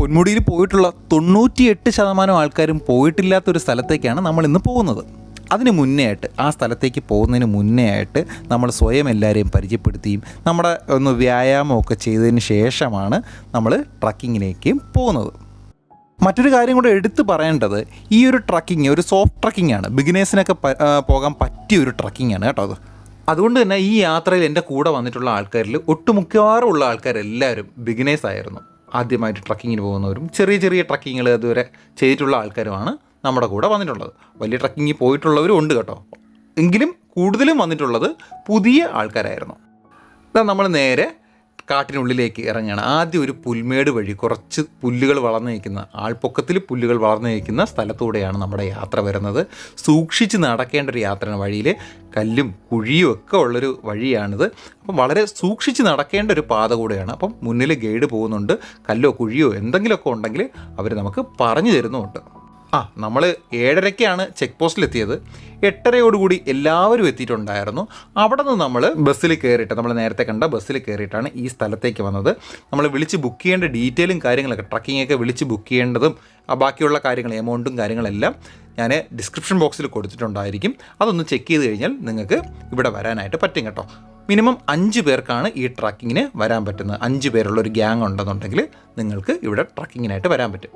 പൊന്മുടിയിൽ പോയിട്ടുള്ള തൊണ്ണൂറ്റിയെട്ട് ശതമാനം ആൾക്കാരും പോയിട്ടില്ലാത്തൊരു സ്ഥലത്തേക്കാണ് നമ്മൾ ഇന്ന് പോകുന്നത്. അതിന് മുന്നേ ആയിട്ട് ആ സ്ഥലത്തേക്ക് പോകുന്നതിന് മുന്നേ ആയിട്ട് നമ്മൾ സ്വയം എല്ലാവരെയും പരിചയപ്പെടുത്തിയും നമ്മുടെ ഒന്ന് വ്യായാമമൊക്കെ ചെയ്തതിന് ശേഷമാണ് നമ്മൾ ട്രക്കിങ്ങിലേക്ക് പോകുന്നത്. മറ്റൊരു കാര്യം കൂടെ എടുത്തു പറയേണ്ടത് ഈ ഒരു ട്രക്കിങ് ഒരു സോഫ്റ്റ് ട്രക്കിംഗ് ആണ്. ബിഗിനേഴ്സിനൊക്കെ പോകാൻ പറ്റിയ ഒരു ട്രക്കിംഗ് ആണ് കേട്ടോ അത്. അതുകൊണ്ട് തന്നെ ഈ യാത്രയിൽ എന്റെ കൂടെ വന്നിട്ടുള്ള ആൾക്കാരിൽ ഒട്ടുമുക്കവാറുള്ള ആൾക്കാരെല്ലാവരും ബിഗിനേഴ്സ് ആയിരുന്നു. ആദ്യമായിട്ട് ട്രക്കിങ്ങിന് പോകുന്നവരും ചെറിയ ചെറിയ ട്രക്കിങ്ങുകൾ ഇതുവരെ ചെയ്തിട്ടുള്ള ആൾക്കാരുമാണ് നമ്മുടെ കൂടെ വന്നിട്ടുള്ളത്. വലിയ ട്രക്കിങ്ങിൽ പോയിട്ടുള്ളവരും ഉണ്ട് കേട്ടോ. എങ്കിലും കൂടുതലും വന്നിട്ടുള്ളത് പുതിയ ആൾക്കാരായിരുന്നു. നമ്മൾ നേരെ കാട്ടിനുള്ളിലേക്ക് ഇറങ്ങുകയാണ്. ആദ്യം ഒരു പുൽമേട് വഴി കുറച്ച് പുല്ലുകൾ വളർന്നു നിൽക്കുന്ന ആൾപ്പൊക്കത്തിൽ പുല്ലുകൾ വളർന്നു നിൽക്കുന്ന സ്ഥലത്തൂടെയാണ് നമ്മുടെ യാത്ര വരുന്നത്. സൂക്ഷിച്ച് നടക്കേണ്ട ഒരു യാത്രയാണ് വഴിയിൽ കല്ലും കുഴിയും ഒക്കെ ഉള്ളൊരു വഴിയാണിത്. അപ്പം വളരെ സൂക്ഷിച്ച് നടക്കേണ്ട ഒരു പാത കൂടെയാണ്. അപ്പം മുന്നിൽ ഗൈഡ് പോകുന്നുണ്ട്. കല്ലോ കുഴിയോ എന്തെങ്കിലുമൊക്കെ ഉണ്ടെങ്കിൽ അവർ നമുക്ക് പറഞ്ഞു തരുന്നുമുണ്ട്. ആ നമ്മൾ ഏഴരയ്ക്കാണ് ചെക്ക് പോസ്റ്റിലെത്തിയത് എട്ടരയോടുകൂടി എല്ലാവരും എത്തിയിട്ടുണ്ടായിരുന്നു. അവിടെ നിന്ന് നമ്മൾ ബസ്സിൽ കയറിയിട്ട് നമ്മൾ നേരത്തെ കണ്ട ബസ്സിൽ കയറിയിട്ടാണ് ഈ സ്ഥലത്തേക്ക് വന്നത്. നമ്മൾ വിളിച്ച് ബുക്ക് ചെയ്യേണ്ട ഡീറ്റെയിലും കാര്യങ്ങളൊക്കെ ട്രക്കിങ്ങൊക്കെ വിളിച്ച് ബുക്ക് ചെയ്യേണ്ടതും ബാക്കിയുള്ള കാര്യങ്ങൾ എമൗണ്ടും കാര്യങ്ങളെല്ലാം ഞാൻ ഡിസ്ക്രിപ്ഷൻ ബോക്സിൽ കൊടുത്തിട്ടുണ്ടായിരിക്കും. അതൊന്ന് ചെക്ക് ചെയ്ത് കഴിഞ്ഞാൽ നിങ്ങൾക്ക് ഇവിടെ വരാനായിട്ട് പറ്റും കേട്ടോ. മിനിമം അഞ്ച് പേർക്കാണ് ഈ ട്രക്കിങ്ങിന് വരാൻ പറ്റുന്നത്. അഞ്ച് പേരുള്ള ഒരു ഗ്യാങ് ഉണ്ടെന്നുണ്ടെങ്കിൽ നിങ്ങൾക്ക് ഇവിടെ ട്രക്കിങ്ങിനായിട്ട് വരാൻ പറ്റും.